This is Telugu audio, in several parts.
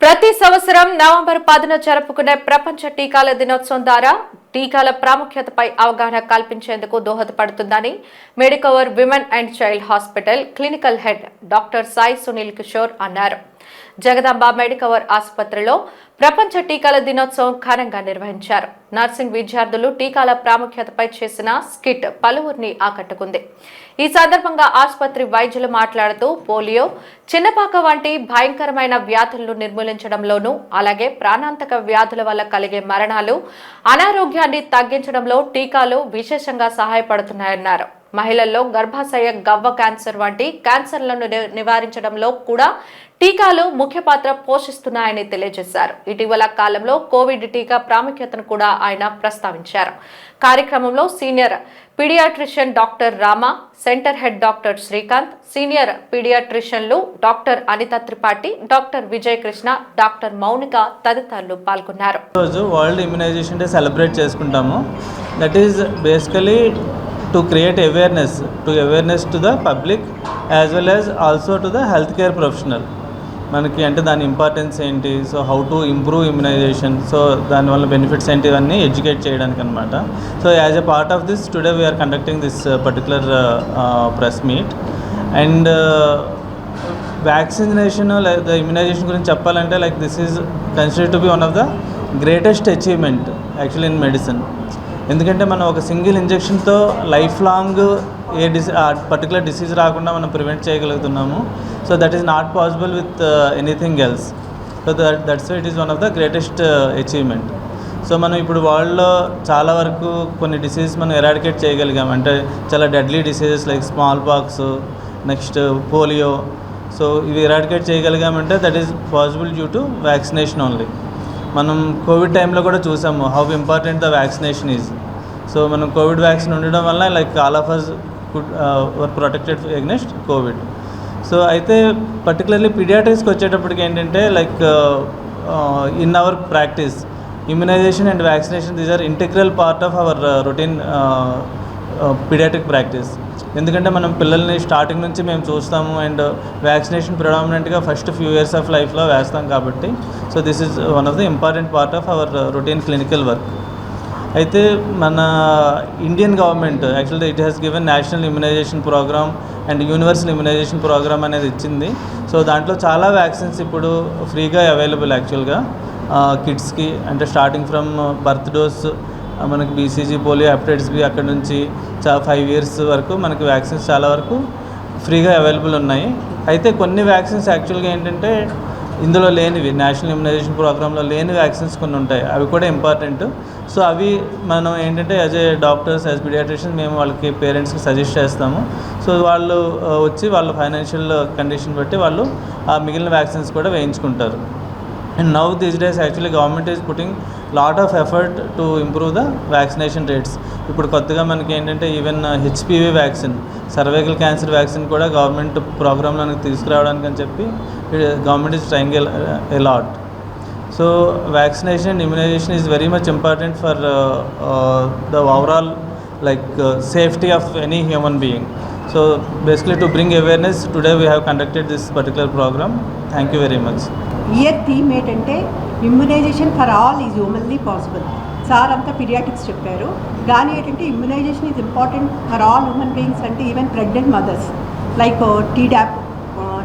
ప్రతి సంవత్సరం నవంబర్ పదిన జరుపుకునే ప్రపంచ టీకాల దినోత్సవం ద్వారా టీకాల ప్రాముఖ్యతపై అవగాహన కల్పించేందుకు దోహదపడుతుందని Medicover women and child hospital clinical head doctor Sai Sunil Kishore అన్నారు. జగదాంబ మెడికవర్ ఆసుపత్రిలో ప్రపంచ టీకాల దినోత్సవం ఘనంగా నిర్వహించారు. నర్సింగ్ విద్యార్థులు టీకాల ప్రాముఖ్యతపై చేసిన స్కిట్ పలువురిని ఆకట్టుకుంది. ఈ సందర్భంగా ఆసుపత్రి వైద్యులు మాట్లాడుతూ పోలియో చిన్నపాక వంటి భయంకరమైన వ్యాధులను నిర్మూలించడంలోనూ అలాగే ప్రాణాంతక వ్యాధుల వల్ల కలిగే మరణాలు అనారోగ్యాన్ని తగ్గించడంలో టీకాలు విశేషంగా సహాయపడుతున్నాయన్నారు. మహిళల్లో గర్భాశయ గవ్వ క్యాన్సర్ వంటి క్యాన్సర్లను నివారించడంలో కూడా టీకాలు ముఖ్య పాత్ర పోషిస్తున్నాయని తెలియజేశారు. ఇటీవల కాలంలో కోవిడ్ టీకా ప్రాముఖ్యతను కూడా ఆయన ప్రస్తావించారు. కార్యక్రమంలో senior paediatrician doctor Rama centre head doctor Srikanth senior పీడియాట్రిషియన్లు doctor Anitha Tripathi doctor Vijaya Krishna doctor Mounika తదితరులు పాల్గొన్నారు. రోజు వరల్డ్ ఇమ్యునైజేషన్ డే సెలబ్రేట్ చేసుకుంటాము. That is basically to create awareness to awareness to the public as well as also to the health care professional మనకి అంటే దాని ఇంపార్టెన్స్ ఏంటి? So how to improve immunisation so దానివల్ల బెనిఫిట్స్ ఏంటి? ఇవన్నీ ఎడ్యుకేట్ చేయడానికి అనమాట so as a part of this today we are conducting this particular press meet and vaccination లేదా ఇమ్యునైజేషన్ గురించి చెప్పాలంటే like this is consider to be one of the greatest achievement actually in medicine ఎందుకంటే మనం ఒక సింగిల్ ఇంజెక్షన్తో లైఫ్ లాంగ్ ఏ డిసీ ఆ పర్టికులర్ డిసీజ్ రాకుండా మనం prevent చేయగలుగుతున్నాము. So that is not possible with anything else. So that that's it is one of the greatest achievement. So మనం ఇప్పుడు వరల్డ్లో చాలా వరకు కొన్ని డిసీజెస్ మనం ఎరాడికేట్ చేయగలిగాం అంటే చాలా deadly diseases like smallpox next polio. So ఇవి eradicate చేయగలిగామంటే that is possible due to vaccination only. మనం కోవిడ్ టైంలో కూడా చూసాము how important the vaccination is so మనం కోవిడ్ వ్యాక్సిన్ ఉండడం వల్ల like all of us could were protected against COVID so అయితే పర్టికులర్లీ పీడియాట్రిక్స్కి వచ్చేటప్పటికి ఏంటంటే like in our practice immunisation and vaccination these are integral part of our routine paediatric practice ఎందుకంటే మనం పిల్లల్ని స్టార్టింగ్ నుంచి మేము చూస్తాము అండ్ వ్యాక్సినేషన్ ప్రిడామినెంట్గా ఫస్ట్ ఫ్యూ ఇయర్స్ ఆఫ్ లైఫ్లో వేస్తాం కాబట్టి. So this is one of the important part of our routine clinical work అయితే మన ఇండియన్ గవర్నమెంట్ యాక్చువల్గా it has given national immunisation programme and universal immunisation programme అనేది ఇచ్చింది. సో దాంట్లో చాలా వ్యాక్సిన్స్ ఇప్పుడు ఫ్రీగా అవైలబుల్ యాక్చువల్గా కిడ్స్కి అంటే స్టార్టింగ్ ఫ్రమ్ బర్త్ డోస్ మనకి బీసీజీ పోలియో హెపటైటిస్ బి అక్కడ నుంచి చా ఫైవ్ ఇయర్స్ వరకు మనకి వ్యాక్సిన్స్ చాలా వరకు ఫ్రీగా అవైలబుల్ ఉన్నాయి. అయితే కొన్ని వ్యాక్సిన్స్ యాక్చువల్గా ఏంటంటే ఇందులో లేనివి నేషనల్ ఇమ్యునైజేషన్ ప్రోగ్రాంలో లేని వ్యాక్సిన్స్ కొన్ని ఉంటాయి. అవి కూడా ఇంపార్టెంట్ సో అవి మనం ఏంటంటే as a doctors as paediatrician మేము వాళ్ళకి పేరెంట్స్కి సజెస్ట్ చేస్తాము. సో వాళ్ళు uh, వచ్చి వాళ్ళ ఫైనాన్షియల్ కండిషన్ బట్టి వాళ్ళు ఆ మిగిలిన వ్యాక్సిన్స్ కూడా వేయించుకుంటారు. And now these days actually government is putting lot of effort to improve the vaccination rates ఇప్పుడు కొత్తగా మనకి ఏంటంటే even HPV vaccine cervical cancer vaccine కూడా గవర్నమెంట్ ప్రోగ్రాంలోకి తీసుకురావడానికి అని చెప్పి government is trying a lot so vaccination and immunisation is very much important for the overall like safety of any human being so basically to bring awareness today we have conducted this particular programme thank you very much year theme ఏంటంటే immunisation for all is humanly possible sir అంతా పిరియాటిక్స్ చెప్పారు. కానీ ఏంటంటే immunisation is important for all human beings అంటే even pregnant mothers like Tdap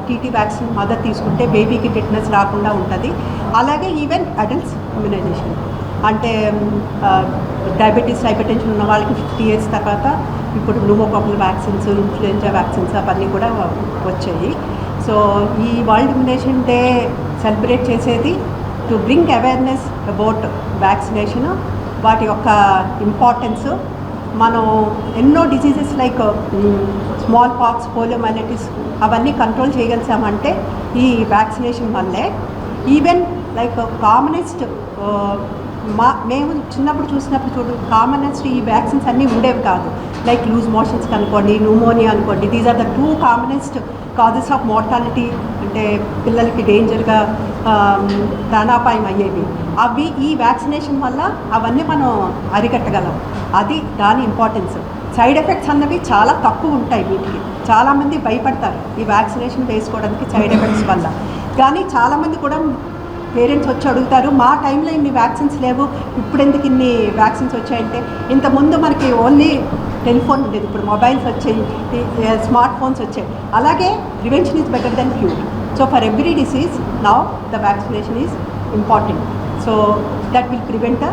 TT vaccine mother తీసుకుంటే బేబీకి ఫిట్నెస్ రాకుండా ఉంటుంది. అలాగే ఈవెన్ అడల్ట్స్ ఇమ్యునైజేషన్ అంటే um, uh, డయాబెటీస్ హైపర్టెన్షన్ ఉన్న వాళ్ళకి ఫిఫ్టీ ఇయర్స్ తర్వాత ఇప్పుడు న్యూమోకాకల్ వ్యాక్సిన్స్ ఇన్ఫ్లుయెంజా వ్యాక్సిన్స్ అవన్నీ కూడా వచ్చాయి. సో ఈ వరల్డ్ ఇమ్యునేషన్ డే సెలబ్రేట్ చేసేది to bring awareness about vaccination వాటి యొక్క ఇంపార్టెన్స్ మనం ఎన్నో diseases like small pox poliomyelitis అవన్నీ కంట్రోల్ చేయగలిసామంటే ఈ వ్యాక్సినేషన్ వల్లే. ఈవెన్ లైక్ కామనెస్ట్ మా మేము చిన్నప్పుడు చూసినప్పుడు చూడు కామనెస్ట్ ఈ వ్యాక్సిన్స్ అన్నీ ఉండేవి కాదు. లైక్ లూజ్ మోషన్స్ అనుకోండి న్యూమోనియా అనుకోండి these are the two commonest causes of mortality అంటే పిల్లలకి డేంజర్గా ప్రాణాపాయం అయ్యేవి. అవి ఈ వ్యాక్సినేషన్ వల్ల అవన్నీ మనం అరికట్టగలం. అది దాని ఇంపార్టెన్స్ సైడ్ ఎఫెక్ట్స్ అన్నవి చాలా తక్కువ ఉంటాయి వీటికి. చాలామంది భయపడతారు ఈ వ్యాక్సినేషన్ వేసుకోవడానికి సైడ్ ఎఫెక్ట్స్ వల్ల. కానీ చాలామంది కూడా పేరెంట్స్ వచ్చి అడుగుతారు మా టైంలో ఇన్ని వ్యాక్సిన్స్ లేవు ఇప్పుడు ఎందుకు ఇన్ని వ్యాక్సిన్స్ వచ్చాయంటే? ఇంతకుముందు మనకి ఓన్లీ టెలిఫోన్ ఉండేది ఇప్పుడు మొబైల్స్ వచ్చాయి స్మార్ట్ ఫోన్స్ వచ్చాయి. అలాగే prevention is better then cure so for every disease now the vaccination is important so that will prevent